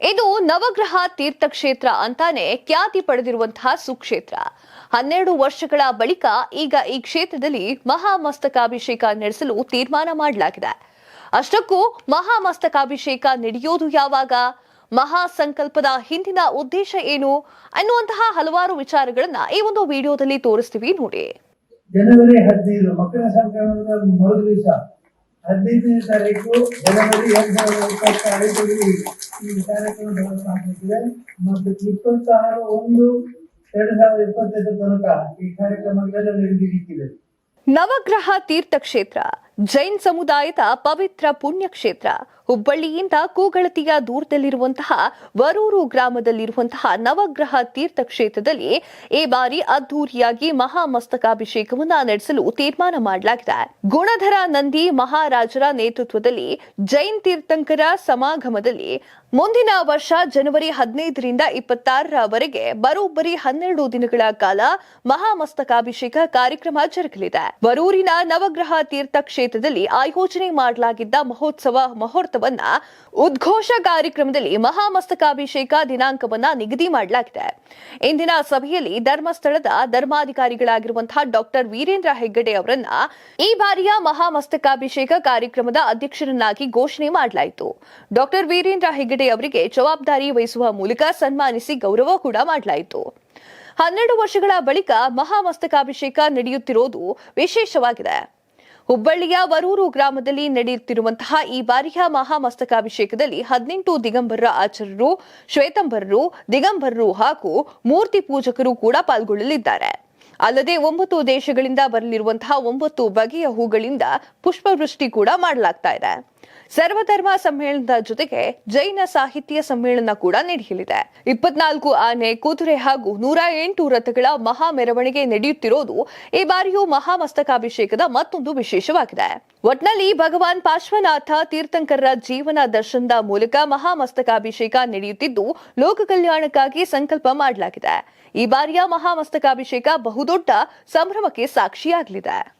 ಇದು ನವಗ್ರಹ ತೀರ್ಥಕ್ಷೇತ್ರ ಅಂತಾನೆ ಖ್ಯಾತಿ ಪಡೆದಿರುವಂತಹ ಸುಕ್ಷೇತ್ರ. ಹನ್ನೆರಡು ವರ್ಷಗಳ ಬಳಿಕ ಈಗ ಈ ಕ್ಷೇತ್ರದಲ್ಲಿ ಮಹಾಮಸ್ತಕಾಭಿಷೇಕ ನಡೆಸಲು ತೀರ್ಮಾನ ಮಾಡಲಾಗಿದೆ. ಅಷ್ಟಕ್ಕೂ ಮಹಾಮಸ್ತಕಾಭಿಷೇಕ ನಡೆಯೋದು ಯಾವಾಗ? ಮಹಾ ಸಂಕಲ್ಪದ ಹಿಂದಿನ ಉದ್ದೇಶ ಏನು? ಅನ್ನುವಂತಹ ಹಲವಾರು ವಿಚಾರಗಳನ್ನ ಈ ಒಂದು ವಿಡಿಯೋದಲ್ಲಿ ತೋರಿಸ್ತೀವಿ ನೋಡಿ. ಜನವರಿ ಹದಿನೈದು ಮಕರ ಸಂಕ್ರಮಣದ ಮರು ದಿವಸ ಹದಿನೈದನೇ ತಾರೀಕು ಜನವರಿ ಎರಡ್ ಸಾವಿರದ ಇಪ್ಪತ್ತಾರರಲ್ಲಿ ಈ ಕಾರ್ಯಕ್ರಮ ನಡೆಸಲಾಗುತ್ತಿದೆ ಮತ್ತು ಇಪ್ಪತ್ತಾರು ಒಂದು ಎರಡ್ ಸಾವಿರದ ತನಕ ಈ ಕಾರ್ಯಕ್ರಮಗಳೆಲ್ಲ ನಡೆದಿದೆ ನವಗ್ರಹ ತೀರ್ಥಕ್ಷೇತ್ರ ಜೈನ್ ಸಮುದಾಯದ ಪವಿತ್ರ ಪುಣ್ಯಕ್ಷೇತ್ರ ಹುಬ್ಬಳ್ಳಿಯಿಂದ ಕೂಗಳತಿಯ ದೂರದಲ್ಲಿರುವಂತಹ ವರೂರು ಗ್ರಾಮದಲ್ಲಿರುವಂತಹ ನವಗ್ರಹ ತೀರ್ಥಕ್ಷೇತ್ರದಲ್ಲಿ ಈ ಬಾರಿ ಅದ್ದೂರಿಯಾಗಿ ಮಹಾಮಸ್ತಕಾಭಿಷೇಕವನ್ನ ನಡೆಸಲು ತೀರ್ಮಾನ ಮಾಡಲಾಗಿದೆ. ಗುಣಧರ ನಂದಿ ಮಹಾರಾಜರ ನೇತೃತ್ವದಲ್ಲಿ ಜೈನ್ ತೀರ್ಥಂಕರ ಸಮಾಗಮದಲ್ಲಿ ಮುಂದಿನ ವರ್ಷ ಜನವರಿ ಹದಿನೈದರಿಂದ ಇಪ್ಪತ್ತಾರರವರೆಗೆ ಬರೋಬ್ಬರಿ ಹನ್ನೆರಡು ದಿನಗಳ ಕಾಲ ಮಹಾಮಸ್ತಕಾಭಿಷೇಕ ಕಾರ್ಯಕ್ರಮ ಜರುಗಲಿದೆ. ವರೂರಿನ ನವಗ್ರಹ ತೀರ್ಥ ಕ್ಷೇತ್ರದಲ್ಲಿ ಆಯೋಜನೆ ಮಾಡಲಾಗಿದ್ದ ಮಹೋತ್ಸವ ಮುಹೂರ್ತವನ್ನ ಉದ್ಘೋಷ ಕಾರ್ಯಕ್ರಮದಲ್ಲಿ ಮಹಾಮಸ್ತಕಾಭಿಷೇಕ ದಿನಾಂಕವನ್ನ ನಿಗದಿ ಮಾಡಲಾಗಿದೆ. ಇಂದಿನ ಸಭೆಯಲ್ಲಿ ಧರ್ಮಸ್ಥಳದ ಧರ್ಮಾಧಿಕಾರಿಗಳಾಗಿರುವಂತಹ ಡಾಕ್ಟರ್ ವೀರೇಂದ್ರ ಹೆಗ್ಗಡೆ ಅವರನ್ನ ಈ ಬಾರಿಯ ಮಹಾಮಸ್ತಕಾಭಿಷೇಕ ಕಾರ್ಯಕ್ರಮದ ಅಧ್ಯಕ್ಷರನ್ನಾಗಿ ಘೋಷಣೆ ಮಾಡಲಾಯಿತು. ಡಾಕ್ಟರ್ ವೀರೇಂದ್ರ ಹೆಗ್ಗಡೆ ಅವರಿಗೆ ಜವಾಬ್ದಾರಿ ವಹಿಸುವ ಮೂಲಕ ಸನ್ಮಾನಿಸಿ ಗೌರವ ಕೂಡ ಮಾಡಲಾಯಿತು. ಹನ್ನೆರಡು ವರ್ಷಗಳ ಬಳಿಕ ಮಹಾಮಸ್ತಕಾಭಿಷೇಕ ನಡೆಯುತ್ತಿರೋದು ವಿಶೇಷವಾಗಿದೆ. ಹುಬ್ಬಳ್ಳಿಯ ವರೂರು ಗ್ರಾಮದಲ್ಲಿ ನಡೆಯುತ್ತಿರುವಂತಹ ಈ ಬಾರಿಯ ಮಹಾಮಸ್ತಕಾಭಿಷೇಕದಲ್ಲಿ ಹದಿನೆಂಟು ದಿಗಂಬರ ಆಚಾರ್ಯರು, ಶ್ವೇತಂಬರರು, ದಿಗಂಬರರು ಹಾಗೂ ಮೂರ್ತಿ ಪೂಜಕರು ಕೂಡ ಪಾಲ್ಗೊಳ್ಳಲಿದ್ದಾರೆ. ಅಲ್ಲದೆ ಒಂಬತ್ತು ದೇಶಗಳಿಂದ ಬರಲಿರುವಂತಹ ಒಂಬತ್ತು ಬಗೆಯ ಹೂಗಳಿಂದ ಪುಷ್ಪವೃಷ್ಟಿ ಕೂಡ ಮಾಡಲಾಗ್ತಾ ಇದೆ. ಸರ್ವಧರ್ಮ ಸಮ್ಮೇಳನದ ಜೊತೆಗೆ ಜೈನ ಸಾಹಿತ್ಯ ಸಮ್ಮೇಳನ ಕೂಡ ನಡೆಯಲಿದೆ. ಇಪ್ಪತ್ನಾಲ್ಕು ಆನೆ, ಕುದುರೆ ಹಾಗೂ ನೂರ ಎಂಟು ರಥಗಳ ಮಹಾ ಮೆರವಣಿಗೆ ನಡೆಯುತ್ತಿರೋದು ಈ ಬಾರಿಯೂ ಮಹಾಮಸ್ತಕಾಭಿಷೇಕದ ಮತ್ತೊಂದು ವಿಶೇಷವಾಗಿದೆ. ಒಟ್ನಲ್ಲಿ ಭಗವಾನ್ ಪಾರ್ಶ್ವನಾಥ ತೀರ್ಥಂಕರರ ಜೀವನ ದರ್ಶನದ ಮೂಲಕ ಮಹಾಮಸ್ತಕಾಭಿಷೇಕ ನಡೆಯುತ್ತಿದ್ದು, ಲೋಕ ಕಲ್ಯಾಣಕ್ಕಾಗಿ ಸಂಕಲ್ಪ ಮಾಡಲಾಗಿದೆ. ಈ ಬಾರಿಯ ಮಹಾಮಸ್ತಕಾಭಿಷೇಕ ಬಹುದೊಡ್ಡ ಸಂಭ್ರಮಕ್ಕೆ ಸಾಕ್ಷಿಯಾಗಲಿದೆ.